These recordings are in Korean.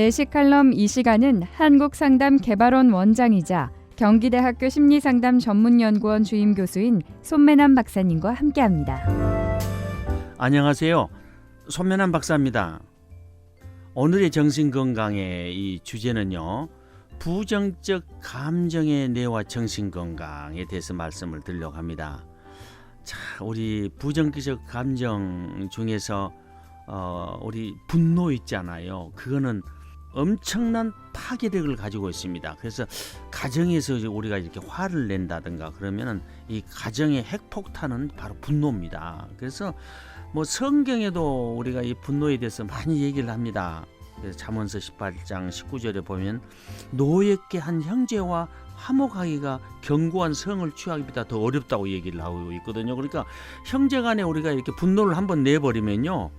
내시 칼럼 이 시간은 한국상담개발원 원장이자 경기대학교 심리상담 전문연구원 주임 교수인 손매남 박사님과 함께합니다. 안녕하세요. 손면한 박사입니다. 오늘의 정신건강의 이 주제는요. 부정적 감정의 뇌와 정신건강에 대해서 말씀을 드리려고 합니다. 자, 우리 부정적 감정 중에서 어, 우리 분노 있잖아요. 그거는 엄청난 파괴력을 가지고 있습니다. 그래서 가정에서 우리가 이렇게 화를 낸다든가 그러면은 이 가정의 핵폭탄은 바로 분노입니다. 그래서 뭐 성경에도 우리가 이 분노에 대해서 많이 얘기를 합니다. 그래서 잠언서 18장 19절에 보면 노엽게 한 형제와 화목하기가 견고한 성을 취하기보다 더 어렵다고 얘기를 하고 있거든요. 그러니까 형제간에 우리가 이렇게 분노를 한번 내버리면요,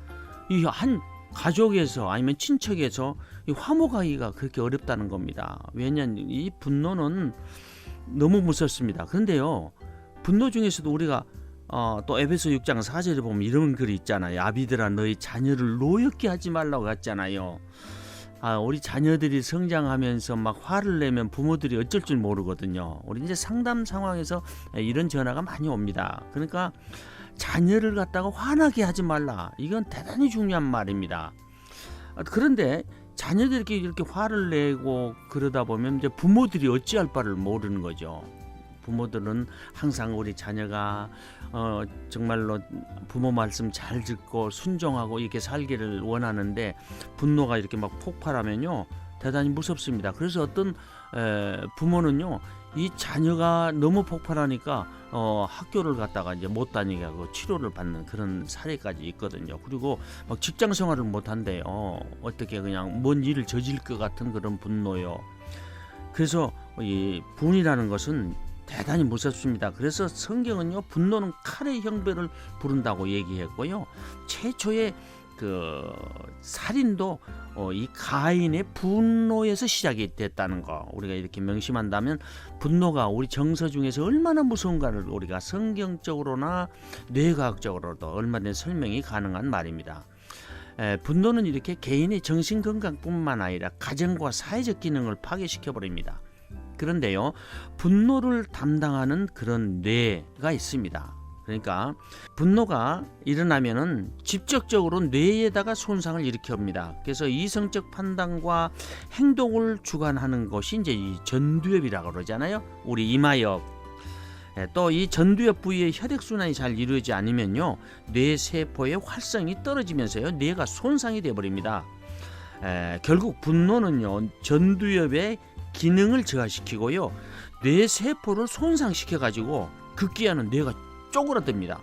이 한 가족에서 아니면 친척에서 이 화목하기가 그렇게 어렵다는 겁니다. 왜냐하면 이 분노는 너무 무섭습니다. 그런데요, 분노 중에서도 우리가 어, 또 에베소 6장 4절에 보면 이런 글이 있잖아요. 아비들아 너희 자녀를 노엽게 하지 말라고 했잖아요. 아, 우리 자녀들이 성장하면서 막 화를 내면 부모들이 어쩔 줄 모르거든요. 우리 이제 상담 상황에서 이런 전화가 많이 옵니다. 그러니까 자녀를 갖다가 화나게 하지 말라. 이건 대단히 중요한 말입니다. 아, 그런데 자녀들이 이렇게, 화를 내고 그러다 보면 이제 부모들이 어찌할 바를 모르는 거죠. 부모들은 항상 우리 자녀가 어, 정말로 부모 말씀 잘 듣고 순종하고 이렇게 살기를 원하는데 분노가 이렇게 막 폭발하면요 대단히 무섭습니다. 그래서 어떤 에, 부모는요 이 자녀가 너무 폭발하니까 어, 학교를 갔다가 이제 못 다니게 하고 치료를 받는 그런 사례까지 있거든요. 그리고 막 직장 생활을 못 한대요. 어떻게 그냥 뭔 일을 저질 것 같은 그런 분노요. 그래서 이 분이라는 것은 대단히 무섭습니다. 그래서 성경은요 분노는 칼의 형벌을 부른다고 얘기했고요. 최초의 그 살인도 어, 이 가인의 분노에서 시작이 됐다는 거 우리가 이렇게 명심한다면 분노가 우리 정서 중에서 얼마나 무서운가를 우리가 성경적으로나 뇌과학적으로도 얼마든지 설명이 가능한 말입니다. 에, 분노는 이렇게 개인의 정신 건강뿐만 아니라 가정과 사회적 기능을 파괴시켜 버립니다. 그런데요, 분노를 담당하는 그런 뇌가 있습니다. 그러니까 분노가 일어나면은 직접적으로 뇌에다가 손상을 일으킵니다. 그래서 이성적 판단과 행동을 주관하는 것이 이제 이 전두엽이라고 그러잖아요. 우리 이마엽. 예, 또이 전두엽 부위의 혈액 순환이 잘 이루어지지 않으면요 뇌 세포의 활성이 떨어지면서요 뇌가 손상이 돼 버립니다. 결국 분노는요 전두엽의 기능을 저하시키고요 뇌 세포를 손상시켜 가지고 급기야는 뇌가 쪼그라듭니다.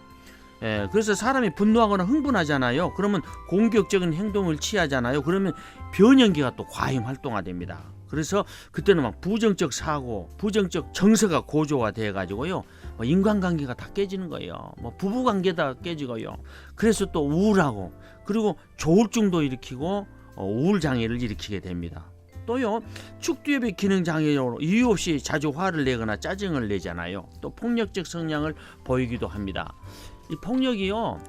예, 그래서 사람이 분노하거나 흥분하잖아요. 그러면 공격적인 행동을 취하잖아요. 그러면 변연기가 또 과잉 활동화됩니다. 그래서 그때는 막 부정적 사고, 부정적 정서가 고조가 돼 가지고요. 뭐 인간관계가 다 깨지는 거예요. 뭐 부부 관계다 깨지고요. 그래서 또 우울하고 그리고 조울증도 일으키고 어, 우울 장애를 일으키게 됩니다. 또요 축두엽의 기능 장애로 이유 없이 자주 화를 내거나 짜증을 내잖아요. 또 폭력적 성향을 보이기도 합니다. 이 폭력이요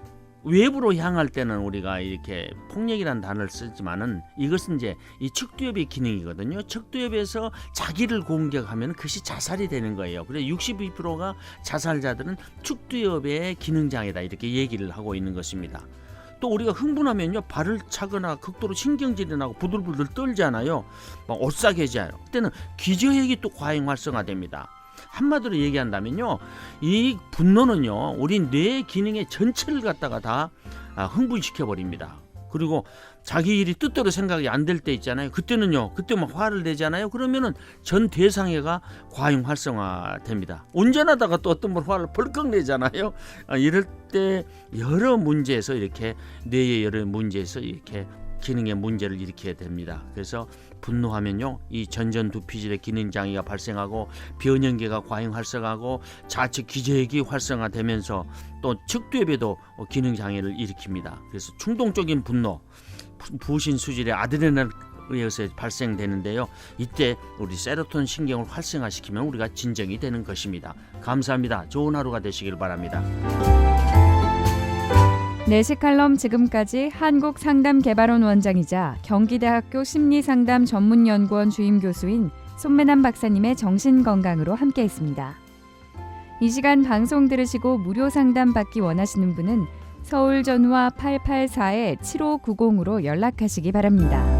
외부로 향할 때는 우리가 이렇게 폭력이라는 단어를 쓰지만은 이것은 이제 이 측두엽의 기능이거든요. 측두엽에서 자기를 공격하면 그것이 자살이 되는 거예요. 그래서 62%가 자살자들은 측두엽의 기능 장애다 이렇게 얘기를 하고 있는 것입니다. 또 우리가 흥분하면요 발을 차거나 극도로 신경질이 나고 부들부들 떨잖아요. 막 오싹해져요. 그때는 기저핵이 또 과잉 활성화됩니다. 한마디로 얘기한다면요 이 분노는요 우리 뇌 기능의 전체를 갖다가 다 아, 흥분시켜 버립니다 그리고 자기 일이 뜻대로 생각이 안 될 때 있잖아요. 그때는요 그때 막 화를 내잖아요. 그러면은 전 대상해가 과잉 활성화됩니다. 운전하다가 또 어떤 분 화를 벌컥 내잖아요. 아, 이럴 때 여러 문제에서 이렇게 뇌의 여러 문제에서 이렇게 기능의 문제를 일으키게 됩니다. 그래서 분노하면요, 이 전전두피질의 기능 장애가 발생하고 변연계가 과잉 활성하고 좌측 기저핵이 활성화되면서 또 측두엽에도 기능 장애를 일으킵니다. 그래서 충동적인 분노, 부신 수질의 아드레날에 의해서 발생되는데요. 이때 우리 세로토닌 신경을 활성화시키면 우리가 진정이 되는 것입니다. 감사합니다. 좋은 하루가 되시길 바랍니다. 내시 칼럼 지금까지 한국상담개발원 원장이자 경기대학교 심리상담 전문연구원 주임 교수인 손매남 박사님의 정신건강으로 함께했습니다. 이 시간 방송 들으시고 무료 상담 받기 원하시는 분은 서울 전화 884-7590으로 연락하시기 바랍니다.